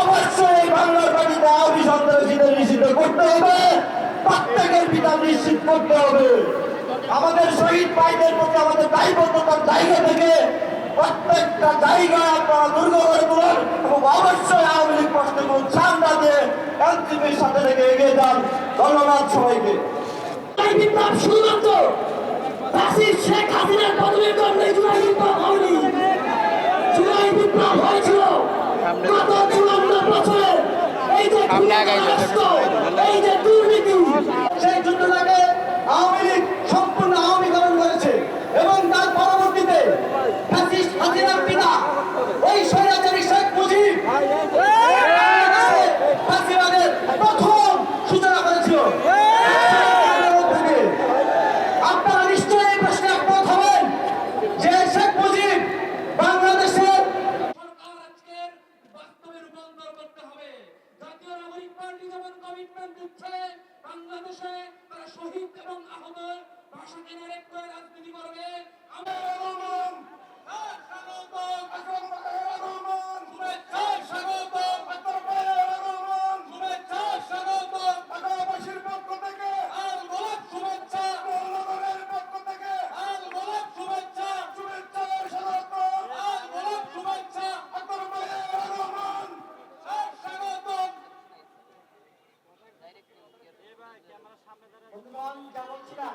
অবশ্যই বাংলার মাটিতে আওয়ামী সন্ত্রাসীদের নিষিদ্ধ করতে হবে। প্রত্যেকের পিতা নিশ্চিত করতে হবে। আমাদের শহীদ ভাইদের প্রতি আমাদের দায়বদ্ধতার জায়গা থেকে প্রত্যেকটা জায়গায় আপনারা দুর্গ করে তুলুন এবং অবশ্যই আওয়ামী লীগ প্রশ্নে কোনো ছাড় না দিয়ে এনসিপির সাথে থেকে এগিয়ে যান। ধন্যবাদ সবাইকে। বিপ্লব শুধুমাত্র ফাঁসির শেখ হাসিনার পদবীর কারণে জুলাই বিপ্লব হয়নি। জুলাই বিপ্লব হয়েছিল গত চুয়ান্ন বছরে। এই যে এই যে কমিটমেন্ট দিচ্ছে বাংলাদেশে তারা শহীদ এবং আহত ভাষা কেনার একটু রাজনীতি করবে। বন্ধুগণ যা বলছিলাম